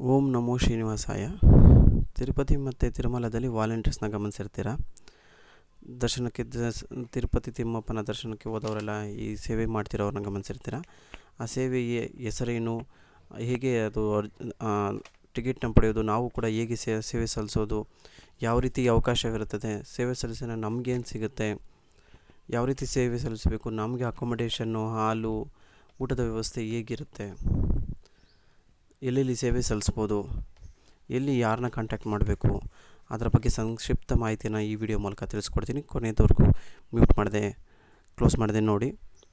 ಓಂ ನಮೋ ಶ್ರೀನಿವಾಸಾಯ. ತಿರುಪತಿ ಮತ್ತು ತಿರುಮಲದಲ್ಲಿ ವಾಲಂಟಿಯರ್ಸ್ನ ಗಮನಿಸಿರ್ತೀರ? ದರ್ಶನಕ್ಕೆ ತಿರುಪತಿ ತಿಮ್ಮಪ್ಪನ ದರ್ಶನಕ್ಕೆ ಹೋದವರೆಲ್ಲ ಈ ಸೇವೆ ಮಾಡ್ತಿರೋರನ್ನ ಗಮನಿಸಿರ್ತೀರ? ಆ ಸೇವೆಯ ಹೆಸರೇನು? ಹೇಗೆ ಅದು ಟಿಕೆಟ್ನ ಪಡೆಯೋದು? ನಾವು ಕೂಡ ಹೇಗೆ ಸೇವೆ ಸಲ್ಲಿಸೋದು? ಯಾವ ರೀತಿ ಅವಕಾಶವಿರುತ್ತದೆ? ಸೇವೆ ಸಲ್ಲಿಸಿದ್ರೆ ನಮಗೇನು ಸಿಗುತ್ತೆ? ಯಾವ ರೀತಿ ಸೇವೆ ಸಲ್ಲಿಸಬೇಕು? ನಮಗೆ ಅಕೊಮಡೇಷನ್ನು ಹಾಲು, ಊಟದ ವ್ಯವಸ್ಥೆ ಹೇಗಿರುತ್ತೆ? ಎಲ್ಲೆಲ್ಲಿ ಸೇವೆ ಸಲ್ಲಿಸ್ಬೋದು, ಎಲ್ಲಿ ಯಾರನ್ನ ಕಾಂಟ್ಯಾಕ್ಟ್ ಮಾಡಬೇಕು, ಅದರ ಬಗ್ಗೆ ಸಂಕ್ಷಿಪ್ತ ಮಾಹಿತಿಯನ್ನು ಈ ವಿಡಿಯೋ ಮೂಲಕ ತಿಳಿಸ್ಕೊಡ್ತೀನಿ. ಕೊನೆಯದವರೆಗೂ ಮ್ಯೂಟ್ ಮಾಡಿದೆ ಕ್ಲೋಸ್ ಮಾಡಿದೆ ನೋಡಿ.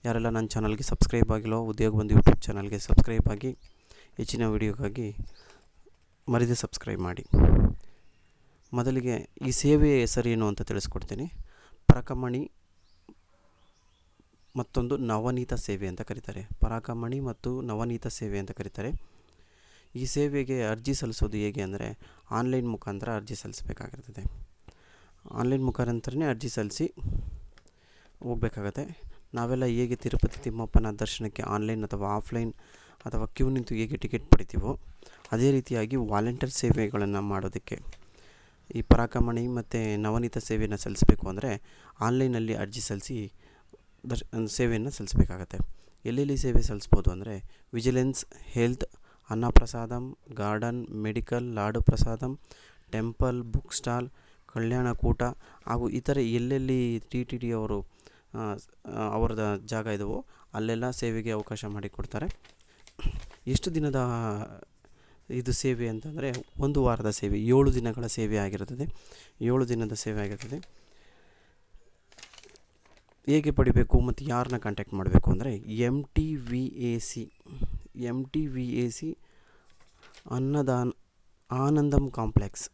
ಯಾರೆಲ್ಲ ನನ್ನ ಚಾನಲ್ಗೆ ಸಬ್ಸ್ಕ್ರೈಬ್ ಆಗಿಲ್ಲೋ, ಉದ್ಯೋಗ ಬಂದು ಯೂಟ್ಯೂಬ್ ಚಾನಲ್ಗೆ ಸಬ್ಸ್ಕ್ರೈಬ್ ಆಗಿ, ಹೆಚ್ಚಿನ ವಿಡಿಯೋಗಾಗಿ ಮರಿದೆ ಸಬ್ಸ್ಕ್ರೈಬ್ ಮಾಡಿ. ಮೊದಲಿಗೆ ಈ ಸೇವೆಯ ಹೆಸರೇನು ಅಂತ ತಿಳಿಸ್ಕೊಡ್ತೀನಿ. ಪರಕಮಣಿ ಮತ್ತೊಂದು ನವನೀತ ಸೇವೆ ಅಂತ ಕರೀತಾರೆ. ಪರಾಕಮಣಿ ಮತ್ತು ನವನೀತ ಸೇವೆ ಅಂತ ಕರೀತಾರೆ. ಈ ಸೇವೆಗೆ ಅರ್ಜಿ ಸಲ್ಲಿಸೋದು ಹೇಗೆ ಅಂದರೆ ಆನ್ಲೈನ್ ಮುಖಾಂತರ ಅರ್ಜಿ ಸಲ್ಲಿಸಬೇಕಾಗಿರ್ತದೆ. ಆನ್ಲೈನ್ ಮುಖಾಂತರನೇ ಅರ್ಜಿ ಸಲ್ಲಿಸಿ ಹೋಗ್ಬೇಕಾಗತ್ತೆ. ನಾವೆಲ್ಲ ಹೇಗೆ ತಿರುಪತಿ ತಿಮ್ಮಪ್ಪನ ದರ್ಶನಕ್ಕೆ ಆನ್ಲೈನ್ ಅಥವಾ ಆಫ್ಲೈನ್ ಅಥವಾ ಕ್ಯೂ ನಿಂತು ಹೇಗೆ ಟಿಕೆಟ್ ಪಡಿತೀವೋ ಅದೇ ರೀತಿಯಾಗಿ ವಾಲಂಟಿಯರ್ ಸೇವೆಗಳನ್ನು ಮಾಡೋದಕ್ಕೆ ಈ ಪರಾಕಮಣಿ ಮತ್ತು ನವನೀತ ಸೇವೆಯನ್ನು ಸಲ್ಲಿಸಬೇಕು ಅಂದರೆ ಆನ್ಲೈನಲ್ಲಿ ಅರ್ಜಿ ಸಲ್ಲಿಸಿ ದರ್ಶ ಸೇವೆಯನ್ನು ಸಲ್ಲಿಸಬೇಕಾಗತ್ತೆ. ಎಲ್ಲೆಲ್ಲಿ ಸೇವೆ ಸಲ್ಲಿಸ್ಬೋದು ಅಂದರೆ vigilance, health Annaprasadam, garden, medical, laddu prasadam, temple, book stall Kalyanakoota ಹಾಗೂ ಇತರೆ ಎಲ್ಲೆಲ್ಲಿ ಟಿ ಟಿ ಡಿ ಅವರು ಅವರದ ಜಾಗ ಇದಾವೋ ಅಲ್ಲೆಲ್ಲ ಸೇವೆಗೆ ಅವಕಾಶ ಮಾಡಿಕೊಡ್ತಾರೆ. ಎಷ್ಟು ದಿನದ ಇದು ಸೇವೆ ಅಂತಂದರೆ ಒಂದು ವಾರದ ಸೇವೆ, ಏಳು ದಿನಗಳ ಸೇವೆ ಆಗಿರುತ್ತದೆ. ಏಳು ದಿನದ ಸೇವೆ ಆಗಿರ್ತದೆ ಹೇಗೆ ಪಡಿಬೇಕು ಮತ್ತು ಯಾರನ್ನ ಕಾಂಟ್ಯಾಕ್ಟ್ ಮಾಡಬೇಕು ಅಂದರೆ M T V A C M T V A C Annadan Anandam complex.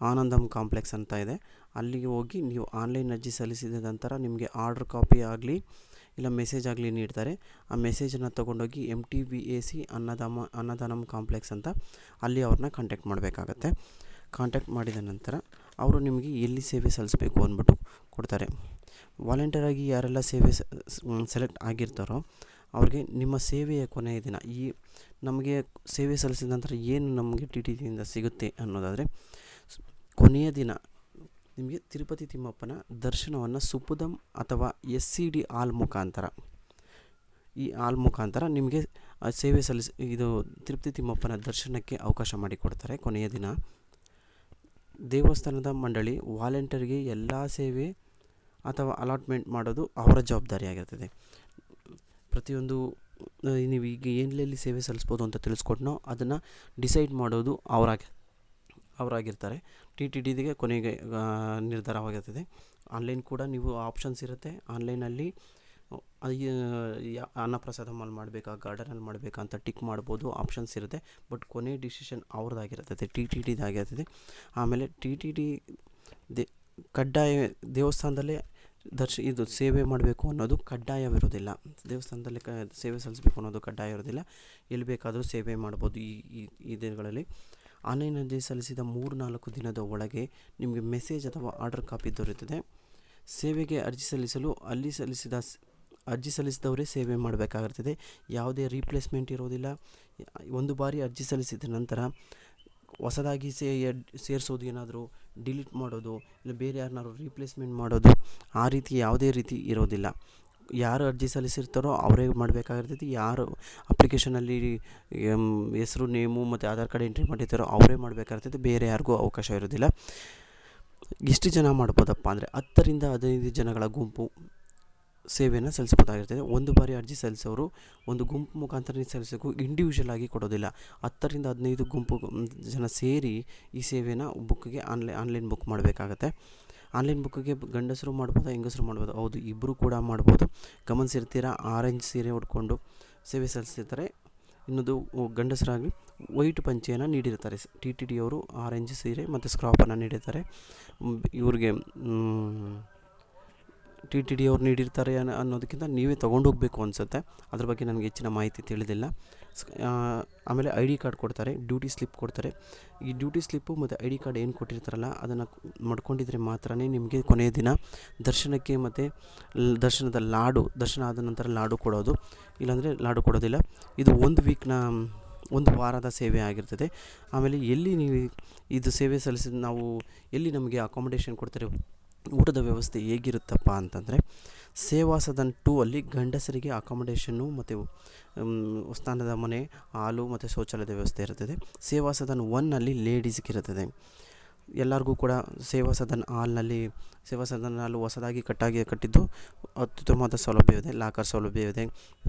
Anandam complex ಅಂತ ಇದೆ. ಅಲ್ಲಿಗೆ ಹೋಗಿ ನೀವು ಆನ್ಲೈನ್ ಅರ್ಜಿ ಸಲ್ಲಿಸಿದ ನಂತರ ನಿಮಗೆ ಆರ್ಡ್ರ್ ಕಾಪಿ ಆಗಲಿ, ಇಲ್ಲ ಮೆಸೇಜ್ ಆಗಲಿ ನೀಡ್ತಾರೆ. ಆ ಮೆಸೇಜನ್ನು ತೊಗೊಂಡೋಗಿ M T V A C ಅನ್ನದಾಮ ಅನ್ನದಾನಮ್ complex ಅಂತ ಅಲ್ಲಿ ಅವ್ರನ್ನ ಕಾಂಟ್ಯಾಕ್ಟ್ ಮಾಡಬೇಕಾಗತ್ತೆ. ಕಾಂಟ್ಯಾಕ್ಟ್ ಮಾಡಿದ ನಂತರ ಅವರು ನಿಮಗೆ ಎಲ್ಲಿ ಸೇವೆ ಸಲ್ಲಿಸಬೇಕು ಅಂದ್ಬಿಟ್ಟು ಕೊಡ್ತಾರೆ. ವಾಲಂಟಿಯರಾಗಿ ಯಾರೆಲ್ಲ ಸೇವೆ ಸೆಲೆಕ್ಟ್ ಆಗಿರ್ತಾರೋ ಅವ್ರಿಗೆ ನಿಮ್ಮ ಸೇವೆಯ ಕೊನೆಯ ದಿನ, ಈ ನಮಗೆ ಸೇವೆ ಸಲ್ಲಿಸಿದ ನಂತರ ಏನು ನಮಗೆ ಟಿ ಟಿ ಡಿಯಿಂದ ಸಿಗುತ್ತೆ ಅನ್ನೋದಾದರೆ ಕೊನೆಯ ದಿನ ನಿಮಗೆ ತಿರುಪತಿ ತಿಮ್ಮಪ್ಪನ ದರ್ಶನವನ್ನು ಸುಪುದಂ ಅಥವಾ ಎಸ್ ಸಿ ಡಿ ಆಲ್ ಮುಖಾಂತರ, ಈ ಆಲ್ ಮುಖಾಂತರ ನಿಮಗೆ ಸೇವೆ ಸಲ್ಲಿಸಿ, ಇದು ತಿರುಪತಿ ತಿಮ್ಮಪ್ಪನ ದರ್ಶನಕ್ಕೆ ಅವಕಾಶ ಮಾಡಿಕೊಡ್ತಾರೆ ಕೊನೆಯ ದಿನ. ದೇವಸ್ಥಾನದ ಮಂಡಳಿ ವಾಲಂಟಿಯರ್ಗೆ ಎಲ್ಲ ಸೇವೆ ಅಥವಾ ಅಲಾಟ್ಮೆಂಟ್ ಮಾಡೋದು ಅವರ ಜವಾಬ್ದಾರಿಯಾಗಿರ್ತದೆ. ಪ್ರತಿಯೊಂದು ನೀವು ಈಗ ಎಲ್ಲೆಲ್ಲಿ ಸೇವೆ ಸಲ್ಲಿಸ್ಬೋದು ಅಂತ ತಿಳಿಸ್ಕೊಟ್ನೋ ಅದನ್ನು ಡಿಸೈಡ್ ಮಾಡೋದು ಅವರಾಗಿ, ಅವರಾಗಿರ್ತಾರೆ. ಟಿ ಟಿ ಡಿಗೆ ಕೊನೆಗೆ ನಿರ್ಧಾರವಾಗಿರ್ತದೆ ಆನ್ಲೈನ್ ಕೂಡ ನೀವು ಆಪ್ಷನ್ಸ್ ಇರುತ್ತೆ. ಆನ್ಲೈನಲ್ಲಿ ಅನ್ನಪ್ರಸಾದಮಲ್ಲಿ ಮಾಡಬೇಕಾ, ಗಾರ್ಡನಲ್ಲಿ ಮಾಡಬೇಕಾ ಅಂತ ಟಿಕ್ ಮಾಡ್ಬೋದು, ಆಪ್ಷನ್ಸ್ ಇರುತ್ತೆ. ಬಟ್ ಕೊನೆ ಡಿಸಿಷನ್ ಅವ್ರದ್ದಾಗಿರ್ತದೆ ಟಿ ಟಿ ಡಿದಾಗಿರ್ತದೆ ಆಮೇಲೆ ಟಿ ಟಿ ಡಿ, ದೇ, ಕಡ್ಡಾಯ ದೇವಸ್ಥಾನದಲ್ಲೇ ದರ್ಶ, ಇದು ಸೇವೆ ಮಾಡಬೇಕು ಅನ್ನೋದು ಕಡ್ಡಾಯವಿರೋದಿಲ್ಲ. ದೇವಸ್ಥಾನದಲ್ಲಿ ಕ, ಸೇವೆ ಸಲ್ಲಿಸಬೇಕು ಅನ್ನೋದು ಕಡ್ಡಾಯ ಇರೋದಿಲ್ಲ ಎಲ್ಲಿ ಬೇಕಾದರೂ ಸೇವೆ ಮಾಡ್ಬೋದು ಈ ಈ ದಿನಗಳಲ್ಲಿ. ಆನ್ಲೈನಲ್ಲಿ ಸಲ್ಲಿಸಿದ ಮೂರು ನಾಲ್ಕು ದಿನದ ಒಳಗೆ ನಿಮಗೆ ಮೆಸೇಜ್ ಅಥವಾ ಆರ್ಡರ್ ಕಾಪಿ ದೊರೆಯುತ್ತದೆ. ಸೇವೆಗೆ ಅರ್ಜಿ ಸಲ್ಲಿಸಲು ಅಲ್ಲಿ ಸಲ್ಲಿಸಿದ ಅರ್ಜಿ ಸಲ್ಲಿಸಿದವರೇ ಸೇವೆ ಮಾಡಬೇಕಾಗಿರ್ತದೆ. ಯಾವುದೇ ರೀಪ್ಲೇಸ್ಮೆಂಟ್ ಇರೋದಿಲ್ಲ. ಒಂದು ಬಾರಿ ಅರ್ಜಿ ಸಲ್ಲಿಸಿದ ನಂತರ ಹೊಸದಾಗಿ ಸೇ ಸೇರಿಸೋದು ಏನಾದರೂ ಡಿಲೀಟ್ ಮಾಡೋದು ಇಲ್ಲ ಬೇರೆ ಯಾರನ್ನಾರು ರೀಪ್ಲೇಸ್ಮೆಂಟ್ ಮಾಡೋದು, ಆ ರೀತಿ ಯಾವುದೇ ರೀತಿ ಇರೋದಿಲ್ಲ. ಯಾರು ಅರ್ಜಿ ಸಲ್ಲಿಸಿರ್ತಾರೋ ಅವರೇ ಮಾಡಬೇಕಾಗಿರ್ತೈತಿ. ಯಾರು ಅಪ್ಲಿಕೇಶನಲ್ಲಿ ಹೆಸರು ನೇಮು ಮತ್ತು ಆಧಾರ್ ಕಾರ್ಡ್ ಎಂಟ್ರಿ ಮಾಡಿರ್ತಾರೋ ಅವರೇ ಮಾಡಬೇಕಾಗಿರ್ತೈತಿ. ಬೇರೆ ಯಾರಿಗೂ ಅವಕಾಶ ಇರೋದಿಲ್ಲ. ಎಷ್ಟು ಜನ ಮಾಡ್ಬೋದಪ್ಪ ಅಂದರೆ ಹತ್ತರಿಂದ ಹದಿನೈದು ಜನಗಳ ಗುಂಪು. ಸೇವೆಯನ್ನು ಸಲ್ಲಿಸಬಹುದಾಗಿರ್ತದೆ ಒಂದು ಬಾರಿ ಅರ್ಜಿ ಸಲ್ಲಿಸೋರು ಒಂದು ಗುಂಪು ಮುಖಾಂತರ ಸಲ್ಲಿಸೋಕು ಇಂಡಿವಿಜುವಲ್ ಆಗಿ ಕೊಡೋದಿಲ್ಲ. ಹತ್ತರಿಂದ ಹದಿನೈದು ಗುಂಪು ಜನ ಸೇರಿ ಈ ಸೇವೆಯನ್ನು ಬುಕ್ಗೆ ಆನ್ಲೈನ್ ಆನ್ಲೈನ್ ಬುಕ್ ಮಾಡಬೇಕಾಗತ್ತೆ. ಆನ್ಲೈನ್ ಬುಕ್ಕಿಗೆ ಗಂಡಸರು ಮಾಡ್ಬೋದು, ಹೆಂಗಸರು ಮಾಡ್ಬೋದು. ಹೌದು ಇಬ್ಬರು ಕೂಡ ಮಾಡ್ಬೋದು. ಗಮನಿಸಿರ್ತೀರ ಆರೆಂಜ್ ಸೀರೆ ಉಟ್ಕೊಂಡು ಸೇವೆ ಸಲ್ಲಿಸಿರ್ತಾರೆ ಇನ್ನೊಂದು ಗಂಡಸರಾಗಿ ವೈಟ್ ಪಂಚೆಯನ್ನು ನೀಡಿರ್ತಾರೆ. ಟಿ ಟಿ ಡಿ ಅವರು ಆರೆಂಜ್ ಸೀರೆ ಮತ್ತು ಸ್ಕ್ರಾಪನ್ನು ನೀಡಿರ್ತಾರೆ. ಇವ್ರಿಗೆ ಟಿ ಟಿ ಡಿ ಅವ್ರು ನೀಡಿರ್ತಾರೆ ಅನ್ನೋ ಅನ್ನೋದಕ್ಕಿಂತ ನೀವೇ ತೊಗೊಂಡೋಗ್ಬೇಕು ಅನಿಸುತ್ತೆ. ಅದ್ರ ಬಗ್ಗೆ ನನಗೆ ಹೆಚ್ಚಿನ ಮಾಹಿತಿ ತಿಳಿದಿಲ್ಲ. ಆಮೇಲೆ ಐ ಡಿ ಕಾರ್ಡ್ ಕೊಡ್ತಾರೆ, ಡ್ಯೂಟಿ ಸ್ಲಿಪ್ ಕೊಡ್ತಾರೆ. ಈ ಡ್ಯೂಟಿ ಸ್ಲಿಪ್ಪು ಮತ್ತು ಐ ಡಿ ಕಾರ್ಡ್ ಏನು ಕೊಟ್ಟಿರ್ತಾರಲ್ಲ, ಅದನ್ನು ಮಾಡ್ಕೊಂಡಿದ್ರೆ ಮಾತ್ರನೇ ನಿಮಗೆ ಕೊನೆಯ ದಿನ ದರ್ಶನಕ್ಕೆ ಮತ್ತು ದರ್ಶನದ ಲಾಡು, ದರ್ಶನ ಆದ ನಂತರ ಲಾಡು ಕೊಡೋದು. ಇಲ್ಲಾಂದರೆ ಲಾಡು ಕೊಡೋದಿಲ್ಲ. ಇದು ಒಂದು ವೀಕ್ನ, ಒಂದು ವಾರದ ಸೇವೆ ಆಗಿರ್ತದೆ. ಆಮೇಲೆ ಎಲ್ಲಿ ನೀವು ಇದು ಸೇವೆ ಸಲ್ಲಿಸಿದ ನಾವು ಎಲ್ಲಿ ನಮಗೆ ಅಕಾಮಿಡೇಷನ್ ಕೊಡ್ತಾರೆ ಊಟದ ವ್ಯವಸ್ಥೆ ಹೇಗಿರುತ್ತಪ್ಪ ಅಂತಂದರೆ, ಸೇವಾ ಸದನ್ ಟೂ ಅಲ್ಲಿ ಗಂಡಸರಿಗೆ ಅಕಾಮಡೇಷನ್ನು ಮತ್ತು ಸ್ನಾನದ ಮನೆ, ಹಾಲು ಮತ್ತು ಶೌಚಾಲಯದ ವ್ಯವಸ್ಥೆ ಇರುತ್ತದೆ. ಸೇವಾ ಸದನ್ ಒನ್ನಲ್ಲಿ ಲೇಡೀಸ್ಗೆ ಇರುತ್ತದೆ. ಎಲ್ಲರಿಗೂ ಕೂಡ ಸೇವಾ ಸದನ್ ಹಾಲ್ನಲ್ಲಿ ಸೇವಾ ಸದನ್ ಹಾಲು ಹೊಸದಾಗಿ ಕಟ್ಟಾಗಿ ಕಟ್ಟಿದ್ದು ಅತ್ಯುತ್ತಮವಾದ ಸೌಲಭ್ಯವಿದೆ. ಲಾಕರ್ ಸೌಲಭ್ಯವಿದೆ.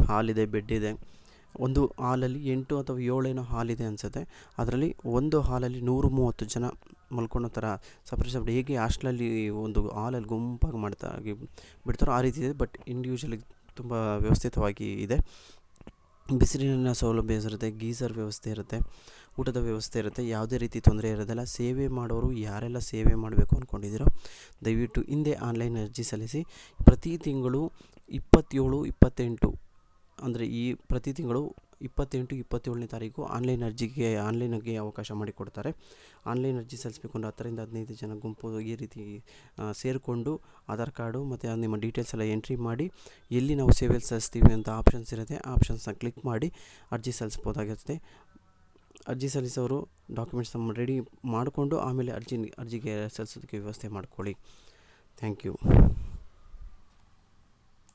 ಹಾಲಿದೆ ಬೆಡ್ ಇದೆ. ಒಂದು ಹಾಲಲ್ಲಿ ಎಂಟು ಅಥವಾ ಏಳೇನೋ ಹಾಲಿದೆ ಅನಿಸುತ್ತೆ. ಅದರಲ್ಲಿ ಒಂದು ಹಾಲಲ್ಲಿ ನೂರು ಮೂವತ್ತು ಜನ ಮಲ್ಕೊಳ್ಳೋ ಥರ ಸಪ್ರೇಟ್ ಸಪ್ರೇಟ್ ಹೇಗೆ ಹಾಸ್ಟ್ಲಲ್ಲಿ ಒಂದು ಹಾಲಲ್ಲಿ ಗುಂಪಾಗಿ ಮಾಡ್ತಾ ಬಿಡ್ತಾರೋ ಆ ರೀತಿ ಇದೆ. ಬಟ್ ಇಂಡಿವಿಜುವಲಿ ತುಂಬ ವ್ಯವಸ್ಥಿತವಾಗಿ ಇದೆ. ಬಿಸಿಲಿನ ಸೌಲಭ್ಯ ಇರುತ್ತೆ, ಗೀಸರ್ ವ್ಯವಸ್ಥೆ ಇರುತ್ತೆ, ಊಟದ ವ್ಯವಸ್ಥೆ ಇರುತ್ತೆ, ಯಾವುದೇ ರೀತಿ ತೊಂದರೆ ಇರೋದಿಲ್ಲ. ಸೇವೆ ಮಾಡೋರು ಯಾರೆಲ್ಲ ಸೇವೆ ಮಾಡಬೇಕು ಅಂದ್ಕೊಂಡಿದ್ದೀರೋ ದಯವಿಟ್ಟು ಹಿಂದೆ ಆನ್ಲೈನ್ ಅರ್ಜಿ ಸಲ್ಲಿಸಿ. ಪ್ರತಿ ತಿಂಗಳು ಇಪ್ಪತ್ತೇಳು, ಇಪ್ಪತ್ತೆಂಟು ಅಂದರೆ ಈ ಪ್ರತಿ ತಿಂಗಳು ಇಪ್ಪತ್ತೆಂಟು, ಇಪ್ಪತ್ತೇಳನೇ ತಾರೀಕು ಆನ್ಲೈನ್ ಅರ್ಜಿಗೆ ಆನ್ಲೈನಿಗೆ ಅವಕಾಶ ಮಾಡಿಕೊಡ್ತಾರೆ. ಆನ್ಲೈನ್ ಅರ್ಜಿ ಸಲ್ಲಿಸಬೇಕು ಅಂದರೆ ಹತ್ತರಿಂದ ಹದಿನೈದು ಜನ ಗುಂಪು ಈ ರೀತಿ ಸೇರಿಕೊಂಡು ಆಧಾರ್ ಕಾರ್ಡು ಮತ್ತು ನಿಮ್ಮ ಡೀಟೇಲ್ಸ್ ಎಲ್ಲ ಎಂಟ್ರಿ ಮಾಡಿ ಎಲ್ಲಿ ನಾವು ಸೇವೆ ಸಲ್ಲಿಸ್ತೀವಿ ಅಂತ ಆಪ್ಷನ್ಸ್ ಇರುತ್ತೆ. ಆಪ್ಷನ್ಸ್ನ ಕ್ಲಿಕ್ ಮಾಡಿ ಅರ್ಜಿ ಸಲ್ಲಿಸ್ಬೋದಾಗಿರುತ್ತೆ ಅರ್ಜಿ ಸಲ್ಲಿಸೋರು ಡಾಕ್ಯುಮೆಂಟ್ಸ್ ನಮ್ಮ ರೆಡಿ ಮಾಡಿಕೊಂಡು ಆಮೇಲೆ ಅರ್ಜಿ, ಅರ್ಜಿಗೆ ಸಲ್ಲಿಸೋದಕ್ಕೆ ವ್ಯವಸ್ಥೆ ಮಾಡ್ಕೊಳ್ಳಿ. Thank you